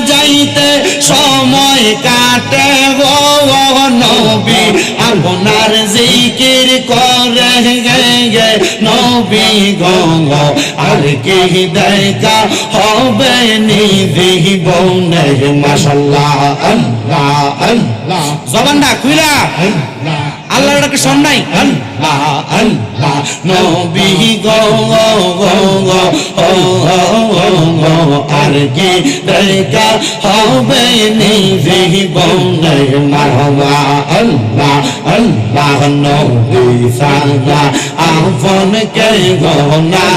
যাইতে সময় কাটে গো নবী। আপনার জিকির করে গে নবী গঙ্গ আর কি দেখা হবে নিধি বনে? মাসাল্লাহ আল্লাহ আল্লাহ। জবানটা খুইলা। আল্লাহর ডাকে শোন নাই। আল্লাহ আল্লাহ। নবী গো গো গো। গো ও ও ও করকে দরগা হবে নেই যেহি বৌনের মাহবা আল্লাহ আল্লাহ, নবী সাদা আফন কে গোনা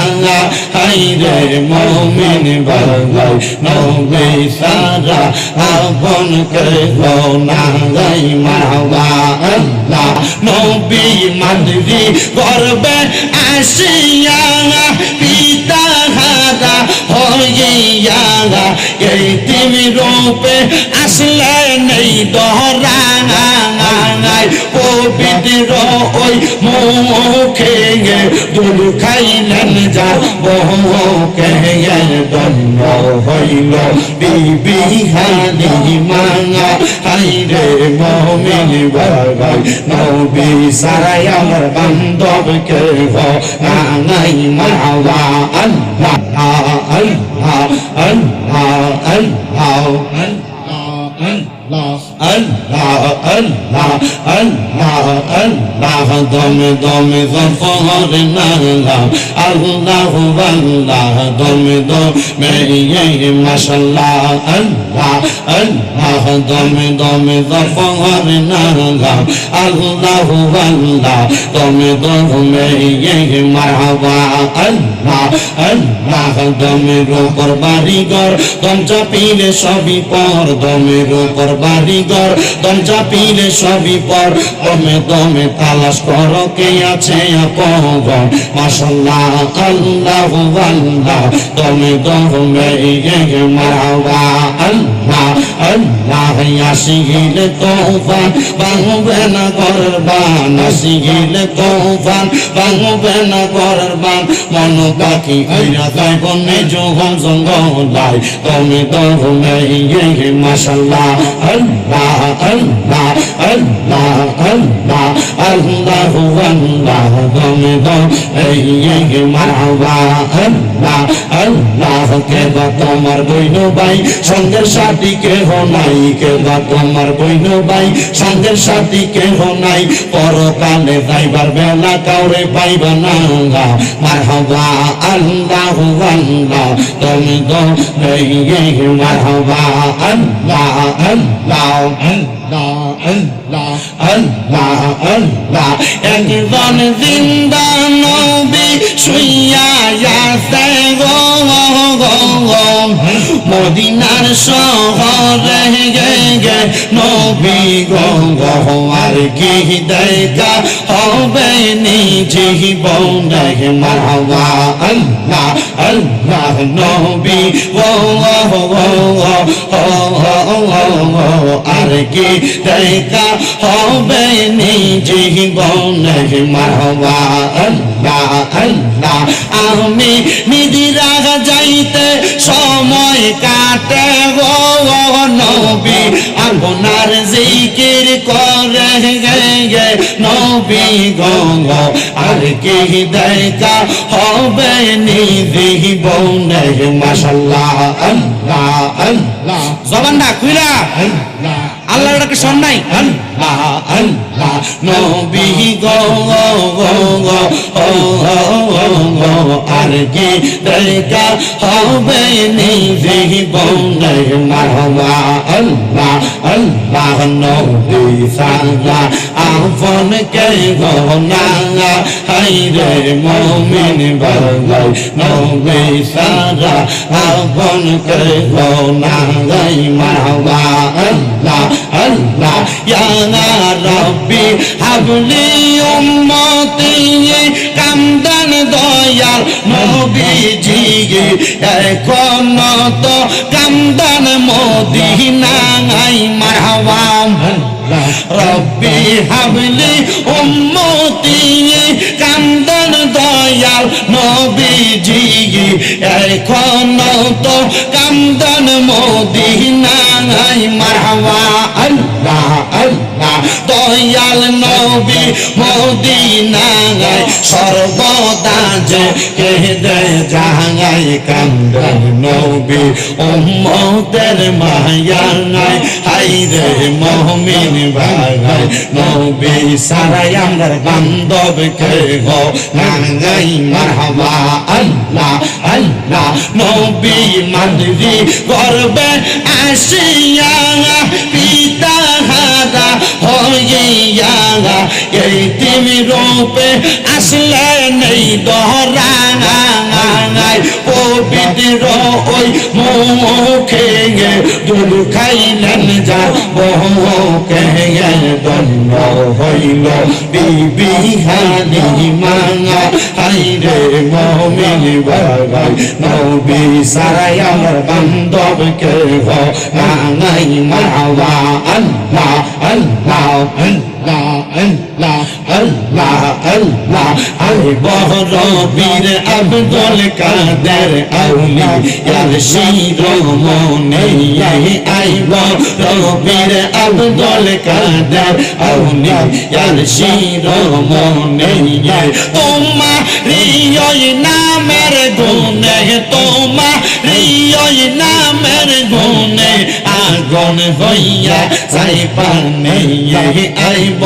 হাইরে মমিন বাগাই নবী সাদা আফন কে গোনা গাই মাহবা আল্লাহ, নবী মাদরি করবে আসিয়া হইয়া এই তিমি রূপে আসলে নেই দহরা পবিত্র ওই মুখে দুল খাইলেন যা বহুকে দণ্ড হইল। বিবি মাঙা, হাই রে মমিন বাগাই নবী সারাই আমার বান্ধবকে গো নাই মাওয়া আল্লাহ আল্লাহ আল্লাহ আল্লাহ আল্লাহ আল্লাহ। আল্লাহ আল্লাহ আল্লাহ দমে দমে গফর নাল্লাহ আল্লাহ আল্লাহ দমে দমে মাশাল্লাহ আল্লাহ আল্লাহ দমে দমে গফর নাল্লাহ আল্লাহ আল্লাহ দমে দমে মারহাবা আল্লাহ আল্লাহ দমের উপর বাড়িঘর দম চাপিলে সবই পর দমের উপর বাড়িঘর দম পিলে সবই পর। দমে দমে তালাশ কর, কে আছে আপন? মাশাল্লাহ, আল্লাহ আল্লাহ। দমে দমে মারহাবা আল্লাহ আল্লাহ আসি গেলে তোফান বাংবে না ঘরের বান আসি গেলে তোফান বাংবে না ঘরের বান মন পাখি আইরা তাই বনে যোগম জঙ্গলাই, তুমি দমে মাশাল্লাহ, আল্লাহ আল্লাহ আল্লাহ আল্লাহ আল্লাহ আল্লাহ, তুমি তো দমে মারহাবা, আল্লাহ আল্লাহ, কে তোমার বইন ভাই সঙ্গের সাথী কেহ নাই কে বা তোমার বৈন ভাই সন্ধের সাথী কেহ নাই, পরকালে যাইবার বেলা কাউরে পাইবা না। মারহাবা, আল্লাহ আল্লাহ, তুমি তো মারহাবা, আল্লাহ আল্লাহ আল্লাহ। আল্লাহ আল্লাহ আল্লাহ। একজন জিন্দা নবী শুইয়া আছে গো গো গো। মদিনার শহরে গে গে। নবী, গো গো, আর কি দেখা হবে নিজে বনে মারহাবা আল্লাহ আল্লাহ, নবী ও আর কি দেখা হবে নিজে বনে মারহাবা আল্লাহ আল্লাহ, আমি নিদিরা যাইতে সময় কাটে গো নবী। আপনার জিকির করে গে নবী গঙ্গ আর কি দেখা হবে নিধি বনে মাশাল্লাহ। আল্লাহ আল্লাহ। জবানটা দা আল্লাহ। আল্লাহর ডাকে শোন নাই। আল্লাহ আল্লাহ। নবী গো গো গো আরগে দলকা হবে নিভিব মারহমা আল্লাহ আল্লাহ, নবী সাল্লাহ, আপন কে গোনা হাইরে মুমিন বালাই নবী সারা আপন কে গোনা গাই মারহমা আল্লাহ আল্লাহ ইয়া রব্বি, হাবলি উম্মতি কামদান দয়াল নবীজি এখন তো কামদান মদিনা আই মারহাবা রব্বি হাবলি উম্মতি কান্দন দয়াল নবীজি এখন তো কান্দন মদিনায় মারহাবা আল্লাহ আল্লাহ। দয়াল নবী মদিনায় সর্বদা যে কেঁদে যায় কান্দন নবী উম্মতের মায়ায় হাই রে মহমিন ভাগাই নবী সারাই আমার বান্ধব কে গো নাঙ্গাই মারহাবা আল্লাহ আল্লাহ, নবী মানরি করবে আসিয়া এই তুমি রূপে আসলে নেই দহরাঙায় পবিত্র ওই মুখে দুল খাইলেন যা বহুকে দণ্ড হইল। বিবি হানি মাঙা হাইরে মমিন বাগাই নবী সারাই আমার বান্ধব কে গো নাঙাই মাওয়া আল্লাহ আল্লাহ আল্লাহ। বীর আব্দুল কাদের আউলি ইয়ার শিরোমণি আইব রবির আব্দুল কাদের আউলি ইয়ার শিরোমণি তোমার নামের গুণে, তোমার গুণে আগুন হইয়া যাই পানে আইব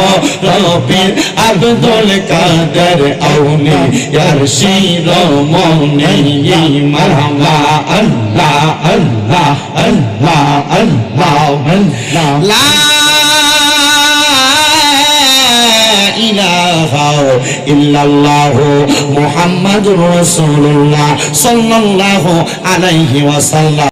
রবির আব্দুল কাদের আউলি ইয়ার শিরোমণি মারহাবা আল্লাহ আল্লাহ আল্লাহ আল্লাহ আল্লাহ। লা ইল্লাল্লাহ মুহাম্মাদুর আলাইহি ওয়াসাল্লাম।